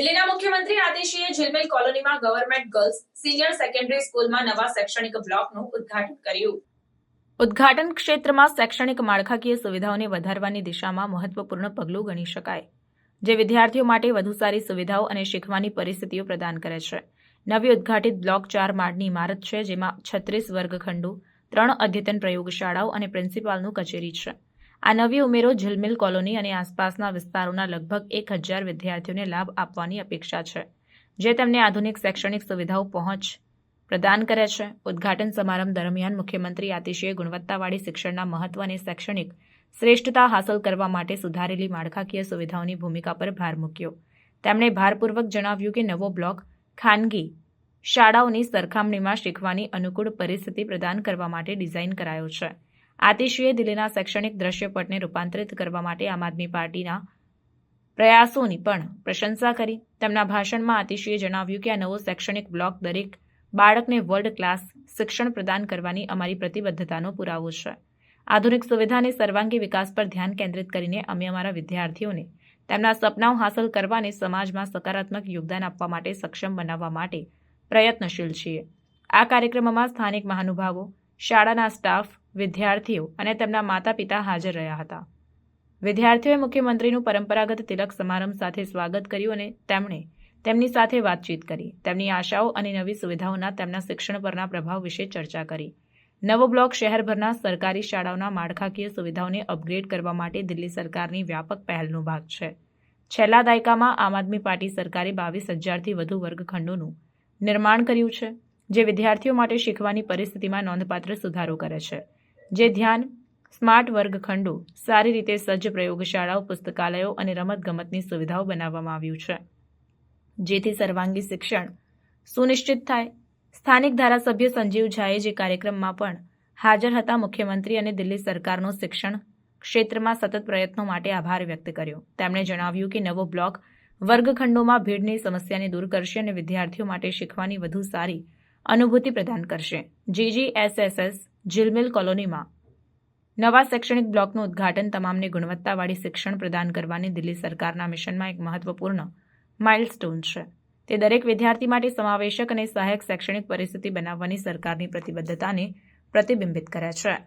દિલ્હીના મુખ્યમંત્રી આદેશીએ ઝિલમિલ કોલોનીમાં ગવર્મેન્ટ ગર્લ્સ સિનિયર સેકન્ડરી સ્કૂલમાં નવા શૈક્ષણિક બ્લોકનું ઉદ્ઘાટન કર્યું. ઉદ્ઘાટન ક્ષેત્રમાં શૈક્ષણિક માળખાકીય સુવિધાઓને વધારવાની દિશામાં મહત્વપૂર્ણ પગલું ગણી શકાય, જે વિદ્યાર્થીઓ માટે વધુ સારી સુવિધાઓ અને શીખવાની પરિસ્થિતિઓ પ્રદાન કરે છે. નવી ઉદ્ઘાટિત બ્લોક ચાર માળની ઇમારત છે, જેમાં છત્રીસ વર્ગખંડો, ત્રણ અદ્યતન પ્રયોગશાળાઓ અને પ્રિન્સિપાલનું કચેરી છે. આ નવી ઉમેરો ઝિલમિલ કોલોની અને આસપાસના વિસ્તારોના લગભગ એક હજાર વિદ્યાર્થીઓને લાભ આપવાની અપેક્ષા છે, જે તેમને આધુનિક શૈક્ષણિક સુવિધાઓ પહોંચ પ્રદાન કરે છે. ઉદ્ઘાટન સમારંભ દરમિયાન મુખ્યમંત્રી આતિશીએ ગુણવત્તાવાળી શિક્ષણના મહત્વ અને શૈક્ષણિક શ્રેષ્ઠતા હાંસલ કરવા માટે સુધારેલી માળખાકીય સુવિધાઓની ભૂમિકા પર ભાર મૂક્યો. તેમણે ભારપૂર્વક જણાવ્યું કે નવો બ્લોક ખાનગી શાળાઓની સરખામણીમાં શીખવાની અનુકૂળ પરિસ્થિતિ પ્રદાન કરવા માટે ડિઝાઇન કરાયો છે. આતિશીએ દિલ્હીના શૈક્ષણિક દ્રશ્યપટને રૂપાંતરિત કરવા માટે આમ આદમી પાર્ટીના પ્રયાસોની પણ પ્રશંસા કરી. તેમના ભાષણમાં આતિશીએ જણાવ્યું કે આ નવો શૈક્ષણિક બ્લોક દરેક બાળકને વર્લ્ડ ક્લાસ શિક્ષણ પ્રદાન કરવાની અમારી પ્રતિબદ્ધતાનો પુરાવો છે. આધુનિક સુવિધા અને સર્વાંગી વિકાસ પર ધ્યાન કેન્દ્રિત કરીને અમે અમારા વિદ્યાર્થીઓને તેમના સપનાઓ હાંસલ કરવા અને સમાજમાં સકારાત્મક યોગદાન આપવા માટે સક્ષમ બનાવવા માટે પ્રયત્નશીલ છીએ. આ કાર્યક્રમમાં સ્થાનિક મહાનુભાવો, શાળાના સ્ટાફ વિદ્યાર્થીઓ અને તેમના માતા પિતા હાજર રહ્યા હતા. વિદ્યાર્થીઓએ મુખ્યમંત્રીનું પરંપરાગત તિલક સમારંભ સાથે સ્વાગત કર્યું અને તેમણે તેમની સાથે વાતચીત કરી. તેમની આશાઓ અને નવી સુવિધાઓના તેમના શિક્ષણ પરના પ્રભાવ વિશે ચર્ચા કરી. નવો બ્લોક શહેરભરના સરકારી શાળાઓના માળખાકીય સુવિધાઓને અપગ્રેડ કરવા માટે દિલ્હી સરકારની વ્યાપક પહેલનો ભાગ છે. છેલ્લા દાયકામાં આમ આદમી પાર્ટી સરકારે બાવીસ હજારથી વધુ વર્ગખંડોનું નિર્માણ કર્યું છે, જે વિદ્યાર્થીઓ માટે શીખવાની પરિસ્થિતિમાં નોંધપાત્ર સુધારો કરે છે. જે ધ્યાન સ્માર્ટ વર્ગખંડો, સારી રીતે સજ્જ પ્રયોગશાળાઓ, પુસ્તકાલયો અને રમતગમતની સુવિધાઓ બનાવવામાં આવ્યું છે. જેથી સર્વાંગી શિક્ષણ સુનિશ્ચિત થાય. સ્થાનિક ધારાસભ્ય સંજીવ ઝાએ જે કાર્યક્રમમાં પણ હાજર હતા, મુખ્યમંત્રી અને દિલ્હી સરકારનો શિક્ષણ ક્ષેત્રમાં સતત પ્રયત્નો માટે આભાર વ્યક્ત કર્યો. તેમણે જણાવ્યું કે નવો બ્લોક વર્ગખંડોમાં ભીડની સમસ્યાને દૂર કરશે અને વિદ્યાર્થીઓ માટે શીખવાની વધુ સારી અનુભૂતિ પ્રદાન કરશે. જીજીએસએસએસ ઝિલમિલ કોલોનીમાં. નવા શૈક્ષણિક બ્લોકનું ઉદ્ઘાટન તમામને ગુણવત્તાવાળી શિક્ષણ પ્રદાન કરવાની દિલ્હી સરકારના મિશનમાં એક મહત્વપૂર્ણ માઇલસ્ટોન છે. તે દરેક વિદ્યાર્થી માટે સમાવેશક અને સહાયક શૈક્ષણિક પરિસ્થિતિ બનાવવાની સરકારની પ્રતિબદ્ધતાને પ્રતિબિંબિત કરે છે.